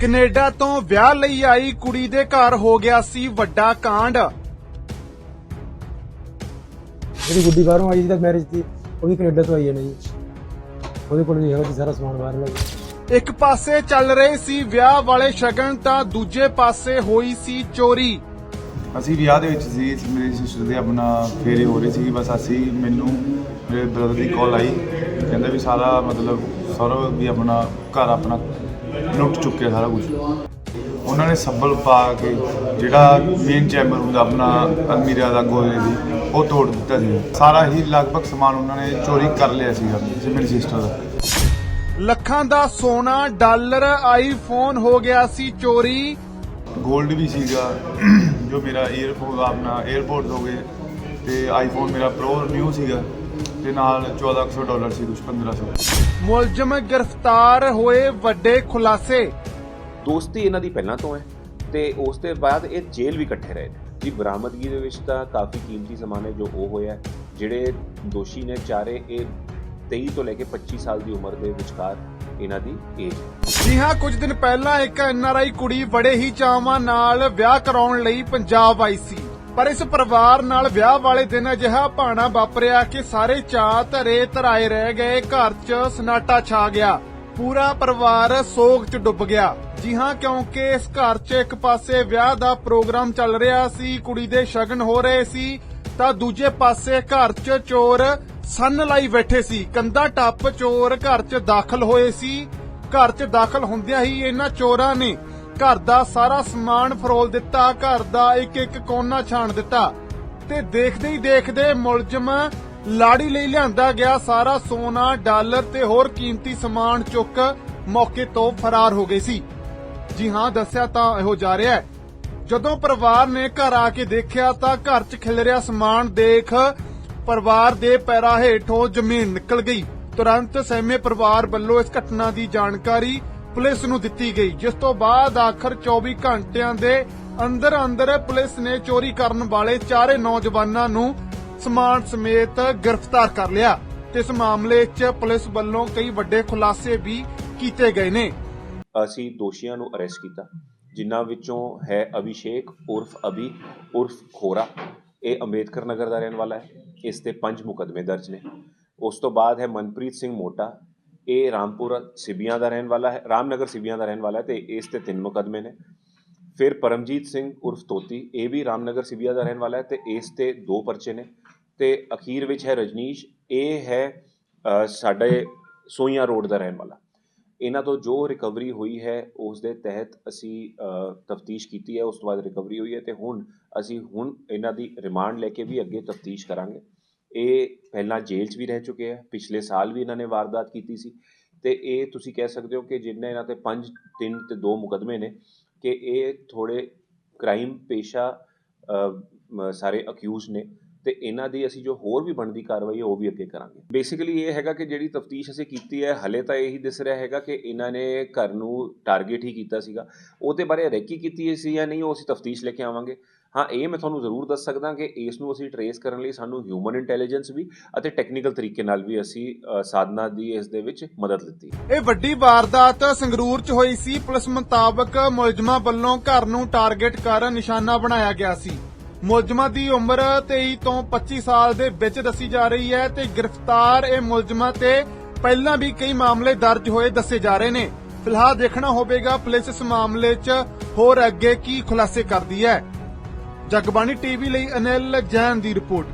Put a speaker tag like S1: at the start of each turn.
S1: Canada ਤੋਂ ਵਿਆਹ ਲਈ ਆਈ ਕੁੜੀ ਦੇ ਘਰ ਹੋ ਗਿਆ ਸੀ ਵੱਡਾ ਕਾਂਡ।
S2: ਜਿਹੜੀ ਗੁੱਡੀ ਬਾਹਰੋਂ ਆਈ ਸੀ ਤਾਂ ਮੈਰਿਜ ਦੀ ਉਹ ਵੀ ਕੈਨੇਡਾ ਤੋਂ ਆਈ ਹੈ ਨਾ ਜੀ। ਉਹਦੇ ਕੋਲ ਵੀ ਇਹੋ ਜਿਹਾ ਸਾਰਾ ਸਮਾਨ ਬਾਹਰ ਲੱਗਾ
S1: ਇੱਕ ਪਾਸੇ ਚੱਲ ਰਹੇ ਸੀ ਵਿਆਹ ਵਾਲੇ ਸ਼ਗਨ ਤਾਂ ਦੂਜੇ ਪਾਸੇ ਹੋਈ ਸੀ ਚੋਰੀ।
S3: ਅਸੀਂ ਵਿਆਹ ਦੇ ਵਿੱਚ ਸੀ ਮੇਰੀ ਸਿਸਟਰ ਦੇ ਆਪਣਾ ਫੇਰੇ ਹੋ ਰਹੇ ਸੀ ਬਸ ਅਸੀਂ ਮੈਨੂੰ ਮੇਰੇ ਬ੍ਰਦਰ ਦੀ ਕਾਲ ਆਈ। ਕਹਿੰਦਾ ਵੀ ਸਾਰਾ ਮਤਲਬ ਸੌਰਵ ਵੀ ਆਪਣਾ ਘਰ ਆਪਣਾ ਲੁੱਟ ਚੁੱਕਿਆ ਸਾਰਾ ਕੁਝ ਉਹਨਾਂ ਨੇ ਸੱਬਲ ਪਾ ਕੇ ਜਿਹੜਾ ਮੇਨ ਚੈਂਬਰ ਹੁੰਦਾ ਆਪਣਾ ਅਲਮੀਰਾ ਦਾ ਗੋਲੇ ਦੀ ਉਹ ਤੋੜ ਦਿੱਤਾ ਸੀ। ਸਾਰਾ ਹੀ ਲਗਭਗ ਸਮਾਨ ਉਹਨਾਂ ਨੇ ਚੋਰੀ ਕਰ ਲਿਆ ਸੀਗਾ ਜਿਵੇਂ ਸਿਸਟਰ ਦਾ।
S1: ਲੱਖਾਂ ਦਾ ਸੋਨਾ ਡਾਲਰ ਆਈਫੋਨ ਹੋ ਗਿਆ ਸੀ ਚੋਰੀ।
S3: ਗੋਲਡ ਵੀ ਸੀਗਾ ਜੋ ਮੇਰਾ 에어ਪੋਰਟ ਆਪਣਾ 에어ਪੋਰਟ ਹੋ ਗਏ ਤੇ ਆਈਫੋਨ ਮੇਰਾ ਪ੍ਰੋ ਨਿਊ ਸੀਗਾ। ਤੇ ਨਾਲ 1400 ਡਾਲਰ ਸੀ ਕੁਝ 1500
S1: ਮੁਲਜ਼ਮ ਗ੍ਰਿਫਤਾਰ ਹੋਏ ਵੱਡੇ ਖੁਲਾਸੇ।
S4: ਦੋਸਤੀ ਇਹਨਾਂ ਦੀ ਪਹਿਲਾਂ ਤੋਂ ਹੈ ਤੇ ਉਸ ਤੋਂ ਬਾਅਦ ਇਹ ਜੇਲ੍ਹ ਵੀ ਇਕੱਠੇ ਰਹੇ ਜੀ ਬਰਾਮਦਗੀ ਦੇ ਵਿੱਚ ਤਾਂ ਕਾਫੀ ਕੀਮਤੀ ਸਮਾਨ ਹੈ ਜੋ ਉਹ ਹੋਇਆ ਹੈ। ਜਿਹੜੇ ਦੋਸ਼ੀ ਨੇ ਚਾਰੇ ਇਹ 23 ਤੋਂ ਲੈ ਕੇ 25 ਸਾਲ ਦੀ ਉਮਰ ਦੇ ਵਿਚਕਾਰ ਇਹਨਾਂ ਦੀ ਏਜ
S1: ਜੀ ਹਾਂ ਕੁਝ ਦਿਨ ਪਹਿਲਾਂ ਇੱਕ ਐਨਆਰਆਈ ਕੁੜੀ ਬੜੇ ਹੀ ਚਾਵਾਂ ਨਾਲ ਵਿਆਹ ਕਰਾਉਣ ਲਈ ਪੰਜਾਬ ਆਈ ਸੀ। ਪਰ ਇਸ ਪਰਿਵਾਰ ਨਾਲ ਵਿਆਹ ਵਾਲੇ ਦਿਨ ਅਜਿਹਾ ਭਾਣਾ ਵਾਪਰਿਆ ਕਿ ਸਾਰੇ ਚਾਅ ਧਰੇ ਧਰਾਏ ਰਹਿ ਗਏ, ਘਰ 'ਚ ਸਨਾਟਾ ਛਾ ਗਿਆ। ਪੂਰਾ ਪਰਿਵਾਰ ਸੋਗ 'ਚ ਡੁੱਬ ਗਿਆ। ਜੀ ਹਾਂ, ਕਿਉਂਕਿ ਇਸ ਘਰ 'ਚ ਇੱਕ ਪਾਸੇ ਵਿਆਹ ਦਾ ਪ੍ਰੋਗਰਾਮ ਚੱਲ ਰਿਹਾ ਸੀ, ਕੁੜੀ ਦੇ ਸ਼ਗਨ ਹੋ ਰਹੇ ਸੀ, ਤਾਂ ਦੂਜੇ ਪਾਸੇ ਘਰ 'ਚ ਚੋਰ ਸੰਨ ਲਾਈ ਬੈਠੇ ਸੀ। ਕੰਦਾ ਟੱਪ ਚੋਰ ਘਰ 'ਚ ਦਾਖਲ ਹੋਏ ਸੀ। ਘਰ 'ਚ ਦਾਖਲ ਹੁੰਦਿਆਂ ਹੀ ਇਹਨਾਂ ਚੋਰਾਂ ਨੇ ਘਰ ਦਾ ਸਾਰਾ ਸਮਾਨ ਫਰੋਲ ਦਿੱਤਾ, ਘਰ ਦਾ ਇੱਕ ਇੱਕ ਕੋਨਾ ਛਾਣ ਦਿੱਤਾ। ਤੇ ਦੇਖਦੇ ਹੀ ਦੇਖਦੇ ਮੁਲਜ਼ਮ ਲਾੜੀ ਲਈ ਲਿਆਂਦਾ ਗਿਆ ਸਾਰਾ ਸੋਨਾ, ਡਾਲਰ ਤੇ ਹੋਰ ਕੀਮਤੀ ਸਮਾਨ ਚੁੱਕ ਮੌਕੇ ਤੋਂ ਫਰਾਰ ਹੋ ਗਏ ਸੀ। ਜੀ ਹਾਂ, ਦੱਸਿਆ ਤਾਂ ਇਹੋ ਜਾ ਰਿਹਾ ਹੈ। ਜਦੋਂ ਪਰਿਵਾਰ ਨੇ ਘਰ ਆ ਕੇ ਦੇਖਿਆ ਤਾਂ ਘਰ 'ਚ ਖਿਲ ਰਿਹਾ ਸਮਾਨ ਦੇਖ ਪਰਿਵਾਰ ਦੇ ਪੈਰਾਂ ਹੇਠੋਂ ਜ਼ਮੀਨ ਨਿਕਲ ਗਈ। ਤੁਰੰਤ ਸਹਿਮੇ ਪਰਿਵਾਰ ਵੱਲੋਂ ਇਸ ਘਟਨਾ ਦੀ ਜਾਣਕਾਰੀ ਪੁਲਿਸ ਨੂੰ ਦਿੱਤੀ ਗਈ, ਜਿਸ ਤੋਂ ਬਾਅਦ ਆਖਰ 24 ਘੰਟਿਆਂ ਦੇ ਅੰਦਰ ਅੰਦਰ ਪੁਲਿਸ ਨੇ ਚੋਰੀ ਕਰਨ ਵਾਲੇ ਚਾਰੇ ਨੌਜਵਾਨਾਂ ਨੂੰ ਸਮਾਨ ਸਮੇਤ ਗ੍ਰਿਫਤਾਰ ਕਰ ਲਿਆ। ਤੇ ਇਸ ਮਾਮਲੇ 'ਚ ਪੁਲਿਸ ਵੱਲੋਂ ਕਈ ਵੱਡੇ ਖੁਲਾਸੇ ਵੀ ਕੀਤੇ ਗਏ ਨੇ।
S4: ਅਸੀਂ ਦੋਸ਼ੀਆਂ ਨੂੰ ਅਰੈਸਟ ਕੀਤਾ, ਜਿਨ੍ਹਾਂ ਵਿੱਚੋਂ ਹੈ ਅਭਿਸ਼ੇਕ ਉਰਫ ਅਭੀ, ਉਰਫ ਖੋਰਾ। ਇਹ ਅੰਬੇਦਕਰ ਨਗਰ ਦਾ ਰਹਿਣ ਵਾਲਾ ਹੈ। ਇਸ ਤੇ ਪੰਜ ਮੁਕਦਮੇ ਦਰਜ ਨੇ। ਉਸ ਤੋਂ ਬਾਅਦ ਹੈ ਮਨਪ੍ਰੀਤ ਸਿੰਘ ਮੋਟਾ ਇਹ ਰਾਮਪੁਰ ਸਿਬੀਆਂ ਦਾ ਰਹਿਣ ਵਾਲਾ ਹੈ, ਰਾਮਨਗਰ ਸਿਬੀਆਂ ਦਾ ਰਹਿਣ ਵਾਲਾ ਹੈ ਤੇ ਇਸ ਤੇ ਤਿੰਨ ਮੁਕਦਮੇ ਨੇ। ਫਿਰ ਪਰਮਜੀਤ ਸਿੰਘ ਉਰਫ ਤੋਤੀ ਇਹ ਵੀ ਰਾਮਨਗਰ ਸਿਬੀਆ ਦਾ ਰਹਿਣ ਵਾਲਾ ਹੈ ਤੇ ਇਸ ਤੇ ਦੋ ਪਰਚੇ ਨੇ। ਤੇ ਅਖੀਰ ਵਿੱਚ ਹੈ ਰਜਨੀਸ਼, ਇਹ ਹੈ ਸਾਡੇ ਸੋਈਆਂ ਰੋਡ ਦਾ ਰਹਿਣ ਵਾਲਾ। ਇਹਨਾਂ ਤੋਂ ਜੋ ਰਿਕਵਰੀ ਹੋਈ ਹੈ ਉਸ ਦੇ ਤਹਿਤ ਅਸੀਂ ਤਫਤੀਸ਼ ਕੀਤੀ ਹੈ, ਉਸ ਤੋਂ ਬਾਅਦ ਰਿਕਵਰੀ ਹੋਈ ਹੈ ਤੇ ਹੁਣ ਅਸੀਂ ਹੁਣ ਇਹਨਾਂ ਦੀ ਰਿਮਾਂਡ ਲੈ ਕੇ ਵੀ ਅੱਗੇ ਤਫਤੀਸ਼ ਕਰਾਂਗੇ। ਇਹ ਪਹਿਲਾਂ ਜੇਲ੍ਹ 'ਚ ਵੀ ਰਹਿ ਚੁੱਕੇ ਆ, ਪਿਛਲੇ ਸਾਲ ਵੀ ਇਹਨਾਂ ਨੇ ਵਾਰਦਾਤ ਕੀਤੀ ਸੀ। ਤੇ ਇਹ ਤੁਸੀਂ ਕਹਿ ਸਕਦੇ ਹੋ ਕਿ ਜਿੰਨੇ ਇਹਨਾਂ ਤੇ 5 3 ਤੇ 2 ਮੁਕਦਮੇ ਨੇ ਕਿ ਇਹ ਥੋੜੇ ਕ੍ਰਾਈਮ ਪੇਸ਼ਾ ਸਾਰੇ ਅਕਿਊਜ਼ ਨੇ। ਤੇ ਇਹਨਾਂ ਦੀ ਅਸੀਂ ਜੋ ਹੋਰ ਵੀ ਬਣਦੀ ਕਾਰਵਾਈ ਹੈ ਉਹ ਵੀ ਅੱਗੇ ਕਰਾਂਗੇ। ਬੇਸਿਕਲੀ ਇਹ ਹੈਗਾ ਕਿ ਜਿਹੜੀ ਤਫਤੀਸ਼ ਅਸੀਂ ਕੀਤੀ ਹੈ ਹਲੇ ਤਾਂ ਇਹੀ ਦਿਸ ਰਿਹਾ ਹੈਗਾ ਕਿ ਇਹਨਾਂ ਨੇ ਘਰ ਨੂੰ ਟਾਰਗੇਟ ਹੀ ਕੀਤਾ ਸੀਗਾ। ਉਹਦੇ ਬਾਰੇ ਰੈਕੀ ਕੀਤੀ ਸੀ ਜਾਂ ਨਹੀਂ ਉਹ ਅਸੀਂ ਤਫਤੀਸ਼ ਲੈ ਕੇ ਆਵਾਂਗੇ। ਹਾਂ ਇਹ ਮੈਂ ਤੁਹਾਨੂੰ ਜ਼ਰੂਰ ਦੱਸ ਸਕਦਾ ਕਿ ਇਸ ਨੂੰ ਅਸੀਂ ਟਰੇਸ ਕਰਨ ਲਈ ਸਾਨੂੰ ਹਿਊਮਨ ਇੰਟੈਲੀਜੈਂਸ ਵੀ ਅਤੇ ਟੈਕਨੀਕਲ ਤਰੀਕੇ ਨਾਲ ਵੀ ਅਸੀਂ ਅ, ਸਾਧਨਾ ਦੀ ਇਸ ਦੇ ਵਿੱਚ ਮਦਦ ਲਿੱਤੀ।
S1: ਇਹ ਵੱਡੀ ਵਾਰਦਾਤ ਸੰਗਰੂਰ 'ਚ ਹੋਈ ਸੀ ਪੁਲਿਸ ਮੁਤਾਬਕ ਮੁਲਜ਼ਮਾਂ ਵੱਲੋਂ ਘਰ ਨੂੰ ਟਾਰਗੇਟ ਕਰ ਨਿਸ਼ਾਨਾ ਬਣਾਇਆ ਗਿਆ ਸੀ। ਮੁਲਜ਼ਮਾਂ ਦੀ ਉਮਰ 23 ਤੋਂ 25 ਸਾਲ ਦੇ ਵਿੱਚ ਦੱਸੀ ਜਾ ਰਹੀ ਹੈ ਤੇ ਗ੍ਰਿਫਤਾਰ ਇਹ ਮੁਲਜ਼ਮਾਂ ਤੇ ਪਹਿਲਾਂ ਵੀ ਕਈ ਮਾਮਲੇ ਦਰਜ ਹੋਏ ਦੱਸੇ ਜਾ ਰਹੇ ਨੇ। ਫਿਲਹਾਲ ਦੇਖਣਾ ਹੋਵੇਗਾ ਪੁਲਿਸ ਇਸ ਮਾਮਲੇ 'ਚ ਹੋਰ ਅੱਗੇ ਕੀ ਖੁਲਾਸੇ ਕਰਦੀ ਹੈ। ਜਗਬਾਣੀ ਟੀਵੀ ਲਈ ਅਨਿਲ ਜੈਨ ਦੀ ਰਿਪੋਰਟ।